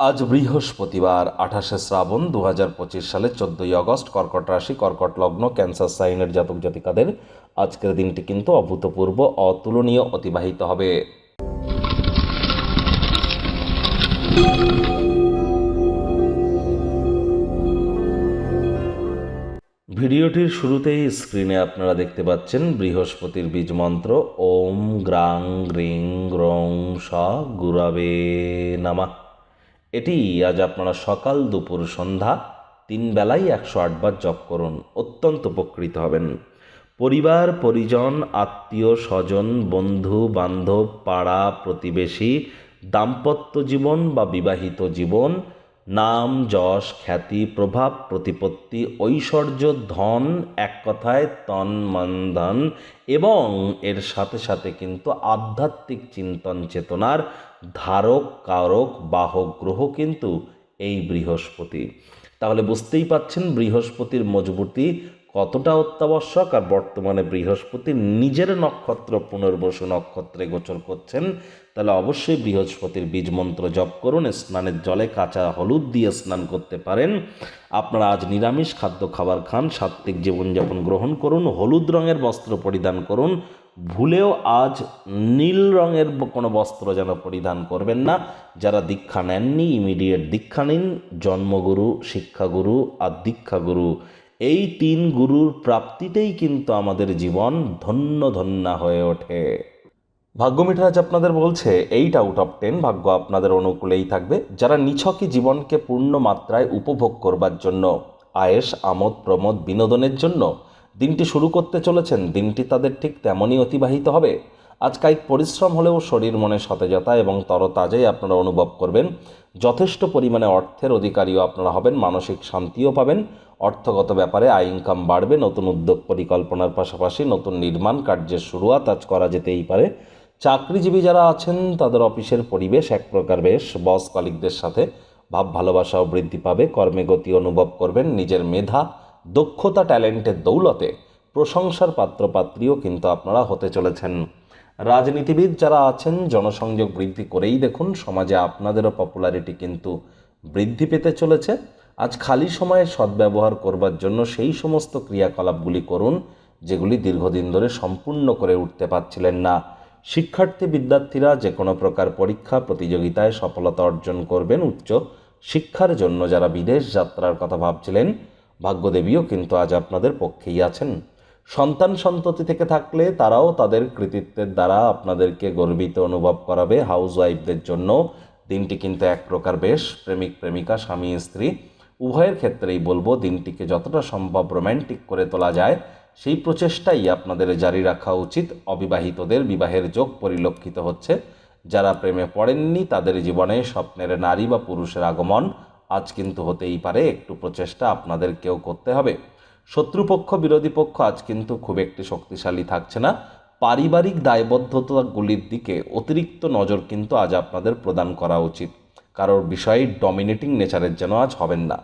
আজ বৃহস্পতিবার, আঠাশে শ্রাবণ দু হাজার পঁচিশ সালের চোদ্দোই আগস্ট, কর্কট রাশি, কর্কট লগ্ন, ক্যান্সার সাইনের জাতক জাতিকাদের আজকের দিনটি কিন্তু অভূতপূর্ব, অতুলনীয়, অতিবাহিত হবে। ভিডিওটির শুরুতেই স্ক্রিনে আপনারা দেখতে পাচ্ছেন বৃহস্পতির বীজ মন্ত্র, ওম গ্রাং গ্রিং গ্রং স গুরাবে নামা। এটি আজ আপনারা সকাল দুপুর সন্ধ্যা তিন বেলায় একশো আটবার জপ করুন, অত্যন্ত উপকৃত হবেন। পরিবার, পরিজন, আত্মীয়, স্বজন, বন্ধু, বান্ধব, পাড়া, প্রতিবেশী, দাম্পত্য জীবন বা বিবাহিত জীবন নাম, যশ, খ্যাতি, প্রভাব, প্রতিপত্তি, ঐশ্বর্য, ধন, এক কথায় তন, মন, ধন এবং এর সাথে সাথে কিন্তু আধ্যাত্মিক চিন্তন চেতনার ধারক, কারক, বাহক, গ্রহ কিন্তু এই বৃহস্পতি। তাহলে বুঝতেই পাচ্ছেন বৃহস্পতির মজবুতি কতটা অত্যাবশ্যক আর বর্তমানে বৃহস্পতি নিজের নক্ষত্র পুনর্বসু নক্ষত্রে গোচর করছেন, তাহলে অবশ্যই বৃহস্পতির বীজ মন্ত্র জপ করুন, স্নানের জলে কাঁচা হলুদ দিয়ে স্নান করতে পারেন। আপনারা আজ নিরামিষ খাদ্য খাবার খান, সাত্ত্বিক জীবনযাপন গ্রহণ করুন, হলুদ রঙের বস্ত্র পরিধান করুন, ভুলেও আজ নীল রঙের কোনো বস্ত্র যেন পরিধান করবেন না। যারা দীক্ষা নেননি ইমিডিয়েট দীক্ষা নিন, জন্মগুরু, শিক্ষাগুরু আর দীক্ষাগুরু। এই তিন গুরুর প্রাপ্তিতেই কিন্তু আমাদের জীবন ধন্য ধন্যা হয়ে ওঠে। ভাগ্য মিটার আপনাদের বলছে, এইট আউট অফ টেন ভাগ্য আপনাদের অনুকূলেই থাকবে। যারা নিছকই জীবনকে পূর্ণ মাত্রায় উপভোগ করবার জন্য, আয়েস, আমোদ, প্রমোদ, বিনোদনের জন্য দিনটি শুরু করতে চলেছেন, দিনটি তাদের ঠিক তেমনই অতিবাহিত হবে। আজ কায়িক পরিশ্রম হলেও শরীর, মনে সতেজতা এবং তরতাজাই আপনারা অনুভব করবেন। যথেষ্ট পরিমাণে অর্থের অধিকারীও আপনারা হবেন, মানসিক শান্তিও পাবেন। অর্থগত ব্যাপারে আয় ইনকাম বাড়বে, নতুন উদ্যোগ পরিকল্পনার পাশাপাশি নতুন নির্মাণ কার্যের শুরুয়াত আজ করা যেতেই পারে। চাকরিজীবী যারা আছেন, তাদের অফিসের পরিবেশ এক প্রকার বেশ। বস কলিকদের সাথে ভাব ভালোবাসাও বৃদ্ধি পাবে, কর্মে গতি অনুভব করবেন নিজের মেধা, দক্ষতা, ট্যালেন্টের দৌলতে। প্রশংসার পাত্রপাত্রীও কিন্তু আপনারা হতে চলেছেন। রাজনীতিবিদ যারা আছেন, জনসংযোগ বৃদ্ধি করেই দেখুন, সমাজে আপনাদেরও পপুলারিটি কিন্তু বৃদ্ধি পেতে চলেছে। আজ খালি সময়ে সদ্ব্যবহার করবার জন্য সেই সমস্ত ক্রিয়াকলাপগুলি করুন, যেগুলি দীর্ঘদিন ধরে সম্পূর্ণ করে উঠতে পারছিলেন না। শিক্ষার্থী বিদ্যার্থীরা যে কোনো প্রকার পরীক্ষা, প্রতিযোগিতায় সফলতা অর্জন করবেন উচ্চ শিক্ষার জন্য যারা বিদেশ যাত্রার কথা ভাবছিলেন, ভাগ্যদেবীও কিন্তু আজ আপনাদের পক্ষেই আছেন। সন্তান সন্ততি থেকে থাকলে তারাও তাদের কৃতিত্বের দ্বারা আপনাদেরকে গর্বিত অনুভব করাবে। হাউস ওয়াইফদের জন্য দিনটি কিন্তু এক প্রকার বেশ প্রেমিক প্রেমিকা, স্বামী, স্ত্রী উভয়ের ক্ষেত্রেই বলব দিনটিকে যতটা সম্ভব রোম্যান্টিক করে তোলা যায়, সেই প্রচেষ্টাই আপনাদের জারি রাখা উচিত। অবিবাহিতদের বিবাহের যোগ পরিলক্ষিত হচ্ছে। যারা প্রেমে পড়েননি, তাদের জীবনে স্বপ্নের নারী বা পুরুষের আগমন আজ কিন্তু হতেই পারে, একটু প্রচেষ্টা আপনাদেরকেও করতে হবে। শত্রুপক্ষ, বিরোধী পক্ষ আজ কিন্তু খুব একটি শক্তিশালী থাকছে না। পারিবারিক দায়বদ্ধতাগুলির দিকে অতিরিক্ত নজর কিন্তু আজ আপনাদের প্রদান করা উচিত। কারোর বিষয়ে ডমিনেটিং নেচারের যেন আজ হবেন না।